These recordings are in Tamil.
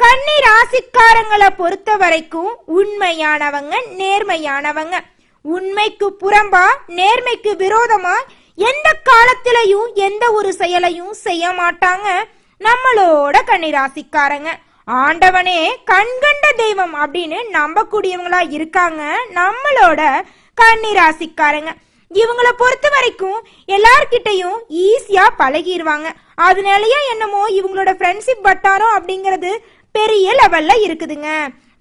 கன்னி ராசிக்காரங்களை பொறுத்த வரைக்கும் உண்மையானவங்க நேர்மையானவங்க. உண்மைக்கு புறம்பா நேர்மைக்கு விரோதமா எந்த காலத்திலையும் எந்த ஒரு செயலையும் செய்ய மாட்டாங்க. நம்மளோட கன்னி ராசிக்காரங்க ஆண்டவனே கண்கண்ட தெய்வம் அப்படின்னு நம்பக்கூடியவங்களா இருக்காங்க. நம்மளோட கன்னி ராசிக்காரங்க இவங்கள பொறுத்த வரைக்கும் எல்லார்கிட்டையும் ஈஸியா பழகிடுவாங்க அதனாலயே என்னமோ இவங்களோட ஃப்ரெண்ட்ஷிப் வட்டாரம் அப்படிங்கிறது பெரிய லெவல்ல இருக்குதுங்க.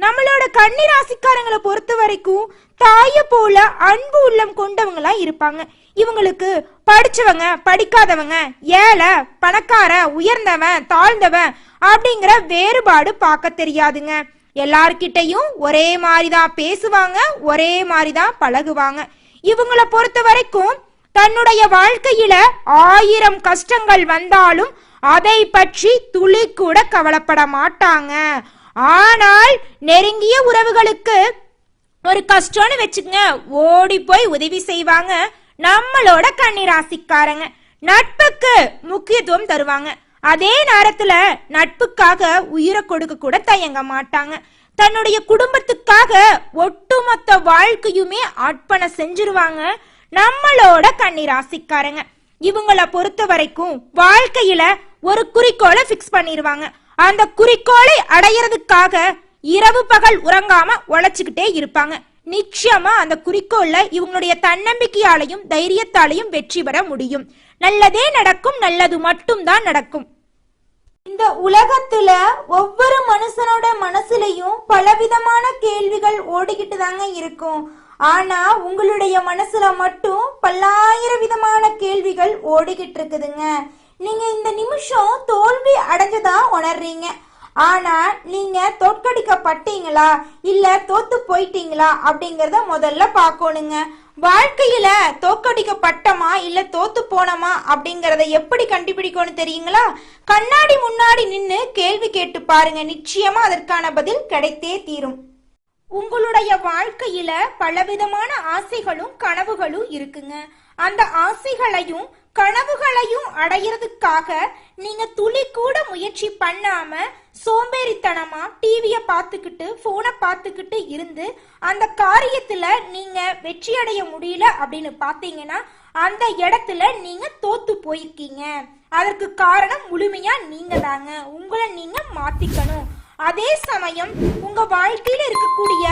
நம்மளோட கன்னி ராசிக்காரங்களை பொறுத்த வரைக்கும் தாய போல அன்பு உள்ளம் கொண்டவங்களா இருப்பாங்க. இவங்களுக்கு படிச்சவங்க படிக்காதவங்க ஏழை பணக்கார உயர்ந்தவன் தாழ்ந்தவன் அப்படிங்கிற வேறுபாடு பார்க்க தெரியாதுங்க. எல்லார்கிட்டையும் ஒரே மாதிரி தான் பேசுவாங்க ஒரே மாதிரி தான் பழகுவாங்க. இவங்கள பொறுத்த வரைக்கும் தன்னுடைய வாழ்க்கையில ஆயிரம் கஷ்டங்கள் வந்தாலும் அதை பற்றி துளி கூட கவலைப்பட மாட்டாங்க. ஆனால் நெருங்கிய உறவுகளுக்கு ஒரு கஷ்டம்னு வச்சுக்கங்க. ஓடி போய் உதவி செய்வாங்க. நம்மளோட கன்னிராசிக்காரங்க. நட்புக்கு முக்கியத்துவம் தருவாங்க. அதே நேரத்துல நட்புக்காக உயிரை கொடுக்க கூட தயங்க மாட்டாங்க. தன்னுடைய குடும்பத்துக்காக ஒட்டுமொத்த வாழ்க்கையுமே அர்ப்பணம் செஞ்சிருவாங்க. நம்மளோட கன்னிராசிக்காரங்க. இவங்கள பொறுத்த வரைக்கும் வாழ்க்கையில ஒரு குறிக்கோளை ஃபிக்ஸ் பண்ணிடுவாங்க அந்த குறிக்கோளை அடையிறதுக்காக இரவு பகல் உறங்காம உழைச்சுக்கிட்டே இருப்பாங்க. நிச்சயமா அந்த குறிக்கோள்ல இவங்களுடைய தன்னம்பிக்கையாலையும் தைரியத்தாலையும் வெற்றி பெற முடியும். நல்லதே நடக்கும் நல்லது மட்டும்தான் நடக்கும். இந்த உலகத்துல ஒவ்வொரு மனுஷனோட மனசுலயும் பலவிதமான கேள்விகள் ஓடிக்கிட்டு தாங்க இருக்கும். ஆனா உங்களுடைய மனசுல மட்டும் பல்லாயிரம் விதமான கேள்விகள் ஓடிக்கிட்டு இருக்குதுங்க. நீங்க இந்த நிமிஷம் தோல்வி அடைஞ்சதா உணர்றீங்க. ஆனா நீங்க தோற்கடிக்கப்பட்டீங்களா? இல்ல தோத்து போயிட்டீங்களா? அப்படிங்கறத முதல்ல பார்க்கணுங்க. வாழ்க்கையில தோக்கடிக்கப்பட்டமா இல்ல தோத்து போனோமா? அப்படிங்கறத எப்படி கண்டுபிடிக்கணும் தெரியுங்களா? கண்ணாடி முன்னாடி நின்னு கேள்வி கேட்டு பாருங்க. நிச்சயமா அதற்கான பதில் கிடைத்தே தீரும். உங்களுடைய வாழ்க்கையில பலவிதமான ஆசைகளும் கனவுகளும் இருக்குங்க. அந்த ஆசைகளையும் கனவுகளையும் அடையிறதுக்காக நீங்க துளி கூட முயற்சி பண்ணாம சோம்பேறித்தனமா டிவிய பார்த்துக்கிட்டு போனை பார்த்துக்கிட்டு இருந்து அந்த காரியத்துல நீங்க வெற்றி அடைய முடியல அப்படின்னு பாத்தீங்கன்னா அந்த இடத்துல நீங்க தோத்து போயிருக்கீங்க. அதற்கு காரணம் முழுமையா நீங்க தாங்க உங்களை நீங்க மாத்திக்கணும். அதே சமயம் உங்க வாழ்க்கையில இருக்கக்கூடிய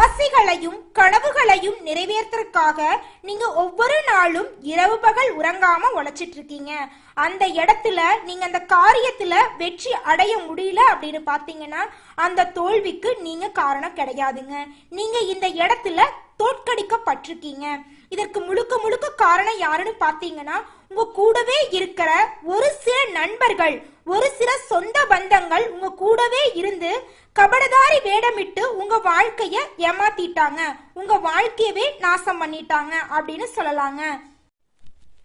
ஆசைகளையும் கனவுகளையும் நிறைவேற்றுறதுக்காக நீங்க ஒவ்வொரு நாளும் இரவு பகல் உறங்காம உழைச்சிட்டு இருக்கீங்க அந்த இடத்துல நீங்க அந்த காரியத்துல வெற்றி அடைய முடியல அப்படின்னு பாத்தீங்கன்னா அந்த தோல்விக்கு நீங்க காரணம் கிடையாதுங்க. நீங்க இந்த இடத்துல தோற்கடிக்கப்பட்டிருக்கீங்க. இதற்கு முழுக்க முழுக்க காரணம் யாருன்னு பாத்தீங்கன்னா உங்க கூடவே இருக்கிற ஒரு சில நண்பர்கள் ஒரு சில சொந்த பந்தங்கள் உங்க கூடவே இருந்து கபடதாரி வேடமிட்டு உங்க வாழ்க்கைய ஏமாத்திட்டாங்க. உங்க வாழ்க்கையவே நாசம் பண்ணிட்டாங்க அப்படின்னு சொல்லலாங்க.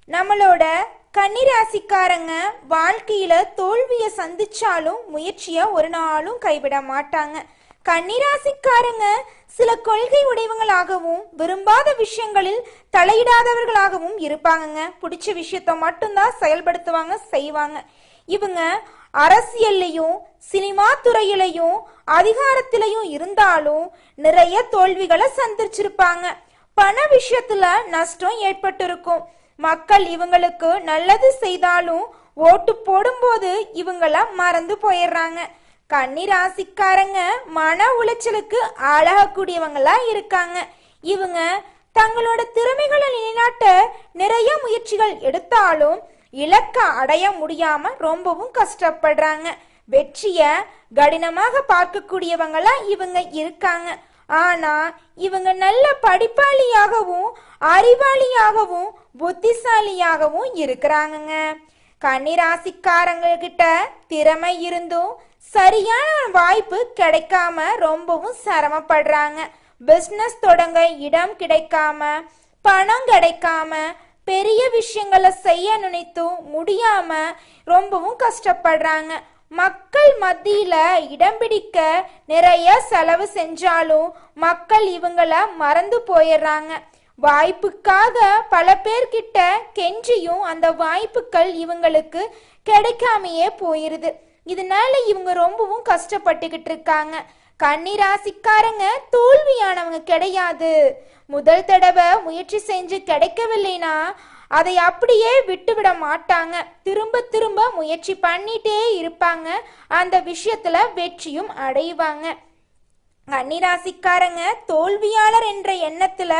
நம்மளோட கன்னிராசிக்காரங்க வாழ்க்கையில தோல்வியை சந்திச்சாலும் முயற்சிய ஒரு நாளும் கைவிட மாட்டாங்க. கன்னிராசிக்காரங்க சில கொள்கை உடையவங்களாகவும் விரும்பாத விஷயங்களில் தலையிடாதவர்களாகவும் இருப்பாங்கங்க. பிடிச்ச விஷயத்த மட்டும்தான் செயல்படுத்துவாங்க செய்வாங்க. இவங்க அரசியல்லையும் சினிமா துறையிலையும் அதிகாரத்திலையும் இருந்தாலும் நிறைய தோல்விகளை சந்திச்சிருப்பாங்க. பண விஷயத்துல நஷ்டம் ஏற்பட்டிருக்கும். மக்கள் இவங்களுக்கு நல்லது செய்தாலும் ஓட்டு போடும்போது இவங்கள மறந்து போயிடுறாங்க. கன்னி ராசிக்காரங்க மன உளைச்சலுக்கு ஆளாகக்கூடியவங்களா இருக்காங்க. இவங்க தங்களோட திறமைகளை நிலைநாட்ட நிறைய முயற்சிகள் எடுத்தாலும் இலக்க அடைய முடியாம ரொம்பவும் கஷ்டப்படுறாங்க. வெற்றிய கடினமாக பார்க்கக்கூடியவங்களா இவங்க இருக்காங்க. ஆனா இவங்க நல்ல படிப்பாளியாகவும் அறிவாளியாகவும் புத்திசாலியாகவும் இருக்கிறாங்கங்க. கன்னிராசிக்காரங்க கிட்ட திறமை இருந்தும் சரியான வாய்ப்பு கிடைக்காம ரொம்பவும் சிரமப்படுறாங்க. பிஸ்னஸ் தொடங்க இடம் கிடைக்காம பணம் கிடைக்காம பெரிய விஷயங்களை செய்ய நினைத்தும் முடியாம ரொம்பவும் கஷ்டப்படுறாங்க. மக்கள் மத்தியில இடம் பிடிக்க நிறைய செலவு செஞ்சாலும் மக்கள் இவங்கள மறந்து போயிடுறாங்க. வாய்ப்புக்காக பல பேர்கிட்ட கெஞ்சியும் அந்த வாய்ப்புகள் இவங்களுக்கு கிடைக்காமையே போயிருது. இதனால இவங்க ரொம்பவும் கஷ்டப்பட்டுக்கிட்டு இருக்காங்க. கன்னிராசிக்காரங்க தோல்வியானவங்க கிடையாது. முதல் தடவை முயற்சி செஞ்சு கிடைக்கவில்லைனா அதை அப்படியே விட்டுவிட மாட்டாங்க. திரும்ப திரும்ப முயற்சி பண்ணிட்டே இருப்பாங்க. அந்த விஷயத்துல வெற்றியும் அடைவாங்க. கன்னிராசிக்காரங்க தோல்வியாளர் என்ற எண்ணத்துல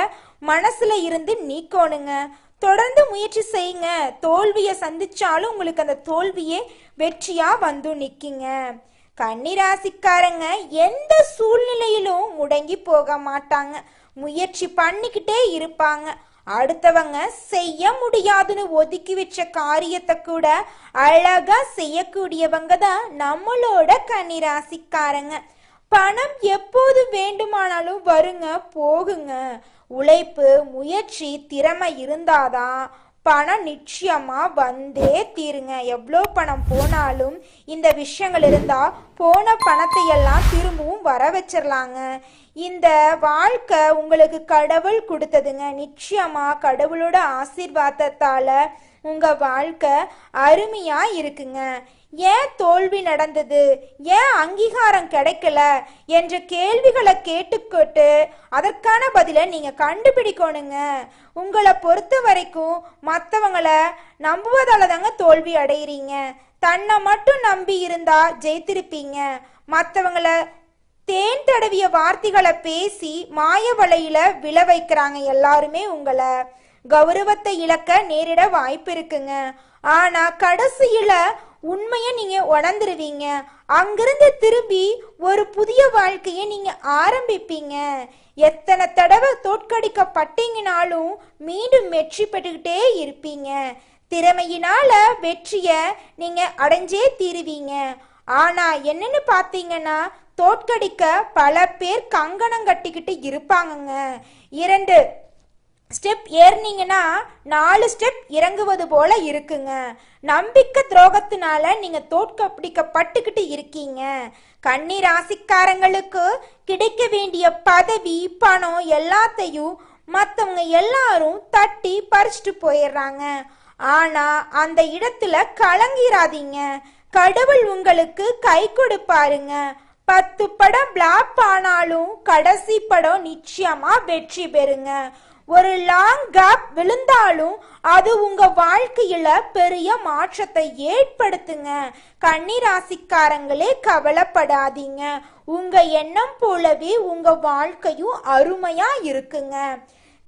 மனசுல இருந்து நீக்கோணுங்க. தொடர்ந்து முயற்சி செய்யுங்க. தோல்வியை சந்திச்சாலும் உங்களுக்கு அந்த தோல்வியே வெற்றியா வந்து நிக்குங்க. கன்னிராசிக்காரங்க எந்த சூழ்நிலையிலும் முடங்கி போக மாட்டாங்க. முயற்சி பண்ணிக்கிட்டே இருப்பாங்க. அடுத்தவங்க செய்ய முடியாதுன்னு ஒதுக்கி வச்ச காரியத்தை கூட அழகா செய்யக்கூடியவங்க தான் நம்மளோட கன்னிராசிக்காரங்க. பணம் எப்போது வேண்டுமானாலும் வருங்க போகுங்க. உழைப்பு முயற்சி திறமை இருந்தாதான் பணம் நிச்சயமா வந்தே தீருங்க. எவ்வளோ பணம் போனாலும் இந்த விஷயங்கள் இருந்தா போன பணத்தை எல்லாம் திரும்பவும் வர வச்சிடலாங்க இந்த வாழ்க்கை உங்களுக்கு கடவுள் கொடுத்ததுங்க. நிச்சயமா கடவுளோட ஆசீர்வாதத்தால உங்க வாழ்க்கை அருமையா இருக்குங்க. ஏன் தோல்வி நடந்தது? ஏன் அங்கீகாரம் கிடைக்கல? என்ற கேள்விகளை கேட்டுக்கிட்டு அதற்கான பதிலை நீங்கள் கண்டுபிடிக்கணுங்க. உங்களை பொறுத்த வரைக்கும் மற்றவங்கள நம்புவதால தாங்க தோல்வி அடையிறீங்க. தன்னை மட்டும் நம்பி இருந்தா ஜெயித்திருப்பீங்க. மற்றவங்கள தேன் தடவிய வார்த்தைகளை பேசி மாய வலையில விழ வைக்கிறாங்க எல்லாருமே உங்களை. கௌரவத்தை இழக்க நேரிட வாய்ப்பு இருக்குங்க. ஆனா கடைசியில உண்மையை நீங்க உணர்ந்துருவீங்க. அங்கிருந்து திரும்பி ஒரு புதிய வாழ்க்கையை நீங்க ஆரம்பிப்பீங்க. எத்தனை தடவை தோற்கடிக்கப்பட்டீங்கனாலும் மீண்டும் வெற்றி பெற்றுக்கிட்டே இருப்பீங்க. திறமையினால வெற்றிய நீங்க அடைஞ்சே தீருவீங்க. ஆனா என்னன்னு பாத்தீங்கன்னா தோற்கடிக்க பல பேர் கங்கணம் கட்டிக்கிட்டு இருப்பாங்கங்க. இரண்டு ஸ்டெப் ஏறினீங்கன்னா நாலு ஸ்டெப் இறங்குவது போல இருக்குங்க. நம்பிக்கை துரோகத்தினால நீங்க தோற்கடிக்கப்பட்டுக்கிட்டு இருக்கீங்க. கன்னி ராசிக்காரங்களுக்கு கிடைக்க வேண்டிய பதவி பணம் எல்லாத்தையும் மற்றவங்க எல்லாரும் தட்டி பறிச்சுட்டு போயிடுறாங்க. ஆனா அந்த இடத்துல கலங்கிராதீங்க. கடவுள் உங்களுக்கு கை கொடுப்பாருங்க. பத்து படம் பிளாப் ஆனாலும் கடைசி படம் நிச்சயமா வெற்றி பெறுங்க. ஒரு லாங் கேப் விழுந்தாலும் அது உங்க வாழ்க்கையில பெரிய மாற்றத்தை ஏற்படுத்துங்க. கன்னிராசிக்காரங்களே கவலைப்படாதீங்க. உங்க எண்ணம் போலவே உங்க வாழ்க்கையும் அருமையா இருக்குங்க.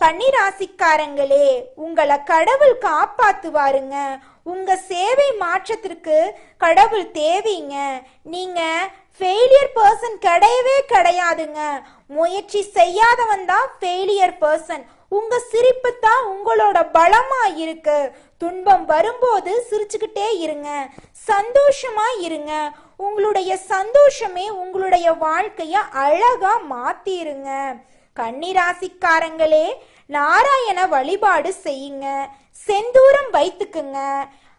கன்னிராசிக்காரங்களே உங்களை கடவுள் காப்பாத்துவாருங்க. உங்க சேவை மாற்றத்திற்கு கடவுள் தேவைங்க. நீங்க ஃபெயிலியர் பர்சன் கிடையவே கிடையாதுங்க. முயற்சி செய்யாதவன் தான் ஃபெயிலியர் பர்சன் உங்க சிரிப்பு தான் உங்களோட பலமா இருக்கு. துன்பம் வரும்போது சிரிச்சுக்கிட்டே இருங்க. சந்தோஷமா இருங்க. உங்களுடைய சந்தோஷமே உங்களுடைய வாழ்க்கைய அழகா மாத்திருங்க. கன்னிராசிக்காரங்களே நாராயண வழிபாடு செய்யுங்க. செந்தூரம் வைத்துக்குங்க.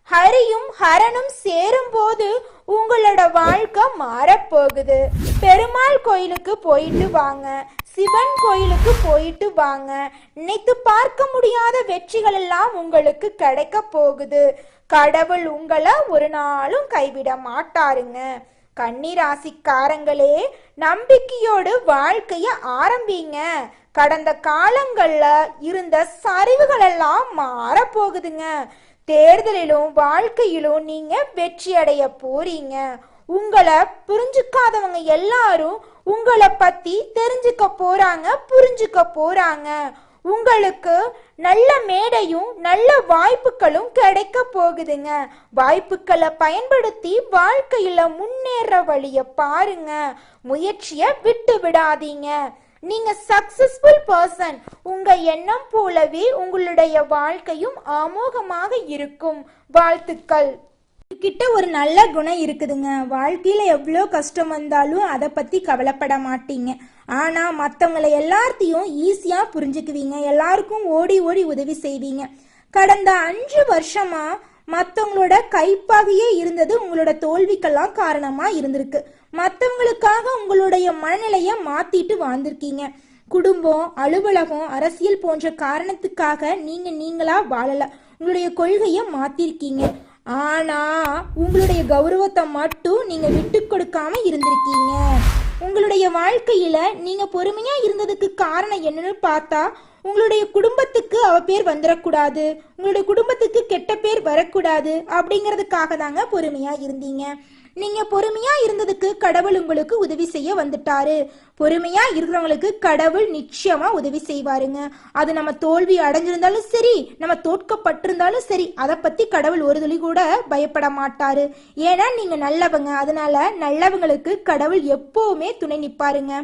ஹரியும் ஹரனும் சேரும் போது உங்களோட வாழ்க்கை மாறப்போகுது. பெருமாள் கோயிலுக்கு போயிட்டு வாங்க. சிவன் கோயிலுக்கு போயிட்டு வாங்க. நினைத்து பார்க்க முடியாத வெற்றிகள் எல்லாம் உங்களுக்கு கிடைக்க போகுது. கடவுள் உங்களை ஒரு நாளும் கைவிட மாட்டாருங்க. கன்னிராசிக்காரங்களே நம்பிக்கையோடு வாழ்க்கைய ஆரம்பிங்க. கடந்த காலங்கள்ல இருந்த சரிவுகள் எல்லாம் மாறப்போகுதுங்க. தேர்தலிலும் வாழ்க்கையிலும் நீங்க வெற்றி அடைய போறீங்க. உங்களை புரிஞ்சுக்காதவங்க எல்லாரும் உங்களை பத்தி தெரிஞ்சுக்க போறாங்க புரிஞ்சுக்க போறாங்க. உங்களுக்கு நல்ல மேடையும் நல்ல வாய்ப்புகளும் கிடைக்க போகுதுங்க. வாய்ப்புகளை பயன்படுத்தி வாழ்க்கையில முன்னேற வழிய பாருங்க. முயற்சிய விட்டு விடாதீங்க. நீங்க சக்சஸ்ஃபுல் பர்சன் உங்க எண்ணம் போலவே உங்களுடைய வாழ்க்கையும் ஆமோகமாக இருக்கும். வாழ்த்துக்கள். கிட்ட ஒரு நல்ல குணம் இருக்குதுங்க. வாழ்க்கையில எவ்வளோ கஷ்டம் வந்தாலும் அதை பத்தி கவலைப்பட மாட்டீங்க. ஆனா மற்றவங்களை எல்லாத்தையும் ஈஸியா புரிஞ்சுக்குவீங்க. எல்லாருக்கும் ஓடி ஓடி உதவி செய்வீங்க. கடந்த அஞ்சு வருஷமா மற்றவங்களோட கைப்பாகையே இருந்தது உங்களோட தோல்விக்கெல்லாம் காரணமா இருந்திருக்கு. மற்றவங்களுக்காக உங்களுடைய மனநிலையை மாத்திட்டு வாழ்ந்திருக்கீங்க. குடும்பம் அலுவலகம் அரசியல் போன்ற காரணத்துக்காக நீங்க நீங்களா வாழல. உங்களுடைய கொள்கையை மாத்திருக்கீங்க. ஆனா உங்களுடைய கௌரவத்தை மட்டும் நீங்க விட்டு கொடுக்காம இருந்திருக்கீங்க. உங்களுடைய வாழ்க்கையில நீங்க பொறுமையா இருந்ததுக்கு காரணம் என்னன்னு பார்த்தா உங்களுடைய குடும்பத்துக்கு அவ பேர் வந்துடக்கூடாது உங்களுடைய குடும்பத்துக்கு கெட்ட பேர் வரக்கூடாது அப்படிங்கிறதுக்காக தாங்க பொறுமையா இருந்தீங்க. நீங்க பொறுமையா இருந்ததுக்கு கடவுள் உங்களுக்கு உதவி செய்ய வந்துட்டாரு. பொறுமையா இருக்கிறவங்களுக்கு கடவுள் நிச்சயமா உதவி செய்வாருங்க. அது நம்ம தோல்வி அடைஞ்சிருந்தாலும் சரி நம்ம தோற்கப்பட்டிருந்தாலும் சரி அதை பத்தி கடவுள் ஒரு துளி கூட பயப்பட மாட்டாரு. ஏன்னா நீங்க நல்லவங்க. அதனால நல்லவங்களுக்கு கடவுள் எப்பவுமே துணை நிப்பாருங்க.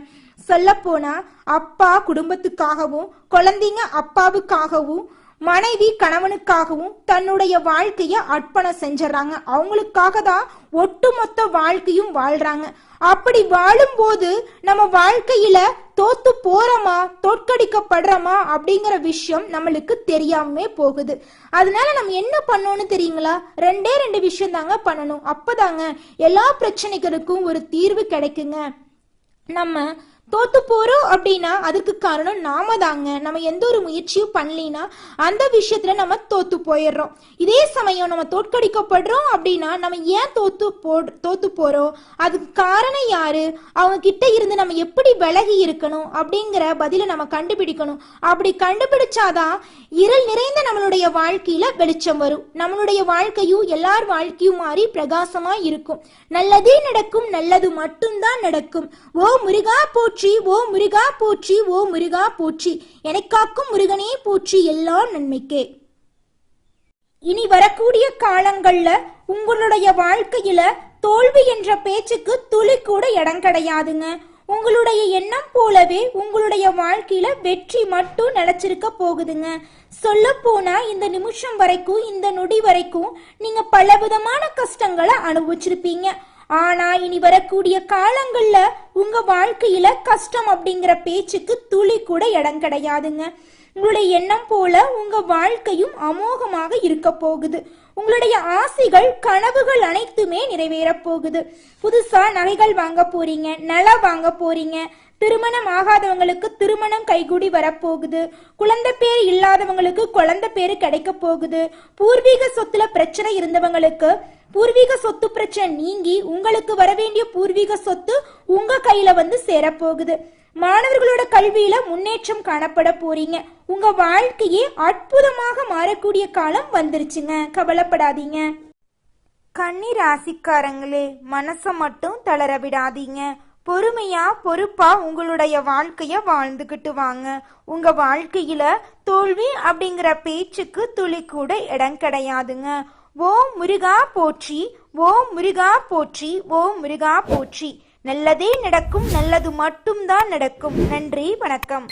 சொல்லப்போனா அப்பா குடும்பத்துக்காகவும் குழந்தைங்க அப்பாவுக்காகவும் மனைவி கணவனுக்காகவும் தன்னுடைய வாழ்க்கைய அர்ப்பணம் செஞ்சிடறாங்க. அவங்களுக்காக தான் ஒட்டுமொத்த வாழ்க்கையும் வாழ்றாங்க. அப்படி வாழும்போது நம்ம வாழ்க்கையில தோத்து போறோமா தோற்கடிக்கப்படுறோமா அப்படிங்கிற விஷயம் நம்மளுக்கு தெரியாமே போகுது. அதனால நம்ம என்ன பண்ணோம்னு தெரியுங்களா? ரெண்டே ரெண்டு விஷயம் தாங்க பண்ணணும். அப்பதாங்க எல்லா பிரச்சனைகளுக்கும் ஒரு தீர்வு கிடைக்குங்க. நம்ம தோத்து போகிறோம் அப்படின்னா அதுக்கு காரணம் நாம தாங்க. நம்ம எந்த ஒரு முயற்சியும் பண்ணலினா அந்த விஷயத்தில் நம்ம தோத்து போயிடுறோம். இதே சமயம் நம்ம தோற்கடிக்கப்படுறோம் அப்படின்னா நம்ம ஏன் தோத்து போ தோத்து போகிறோம் அதுக்கு காரணம் யார்? அவங்க கிட்ட இருந்து நம்ம எப்படி விலகி இருக்கணும் அப்படிங்கிற பதிலை நம்ம கண்டுபிடிக்கணும். அப்படி கண்டுபிடிச்சாதான் இருள் நிறைந்த நம்மளுடைய வாழ்க்கையில் வெளிச்சம் வரும். நம்மளுடைய வாழ்க்கையும் எல்லார் வாழ்க்கையும் மாறி பிரகாசமாக இருக்கும். நல்லதே நடக்கும் நல்லது மட்டும்தான் நடக்கும். ஓ முருகா போற்றி ஓ முருகா போற்றி ஓ முருகா போற்றி எனக்காக்கும் முருகனே போற்றி எல்லாம் நன்மைக்கே. இனி வரக்கூடிய காலங்கள்ல உங்களுடைய வாழ்க்கையில தோல்வி என்ற பேச்சுக்கு துளி கூட இடம் கிடையாதுங்க. உங்களுடைய எண்ணம் போலவே உங்களுடைய வாழ்க்கையில வெற்றி மட்டும் நிலைச்சிருக்க போகுதுங்க. சொல்ல போனா இந்த நிமிஷம் வரைக்கும் இந்த நொடி வரைக்கும் நீங்க பலவிதமான கஷ்டங்களை அனுபவிச்சிருப்பீங்க. ஆனா இனி வரக்கூடிய காலங்கள்ல உங்க வாழ்க்கையில கஷ்டம் அப்படிங்கிற பேச்சுக்கு துளி கூட இடம் கிடையாதுங்க. உங்களுடைய எண்ணம் போல உங்க வாழ்க்கையும் அமோகமாக இருக்க போகுது. உங்களுடைய ஆசைகள் கனவுகள் அனைத்துமே நிறைவேறப் போகுது. புதுசா நகைகள் வாங்க போறீங்க நலம் வாங்க போறீங்க. திருமணம் ஆகாதவங்களுக்கு திருமணம் கைகூடி வரப்போகுது குழந்தை பேர் இல்லாதவங்களுக்கு குழந்தை பேர் கிடைக்க போகுது. பூர்வீக சொத்துல பிரச்சனை இருந்தவங்களுக்கு பூர்வீக சொத்து பிரச்சனை நீங்கி உங்களுக்கு வர வேண்டிய பூர்வீக சொத்து உங்க கையில வந்து சேரப்போகுது. மாணவர்களோட கல்வியில முன்னேற்றம் காணப்பட போறீங்க. உங்க வாழ்க்கையே அற்புதமாக மாறக்கூடிய காலம் வந்துருச்சுங்க. கவலைப்படாதீங்க. கன்னி ராசிக்காரங்களே மனசை மட்டும் தளர விடாதீங்க. பொறுமையா பொறுப்பா உங்களுடைய வாழ்க்கைய வாழ்ந்துகிட்டு வாங்க. உங்க வாழ்க்கையில தோல்வி அப்படிங்கிற பேச்சுக்கு துளி கூட இடம் கிடையாதுங்க. ஓ முருகா போற்றி ஓ முருகா போற்றி ஓ முருகா போற்றி. நல்லதே நடக்கும் நல்லது மட்டும்தான் நடக்கும். நன்றி வணக்கம்.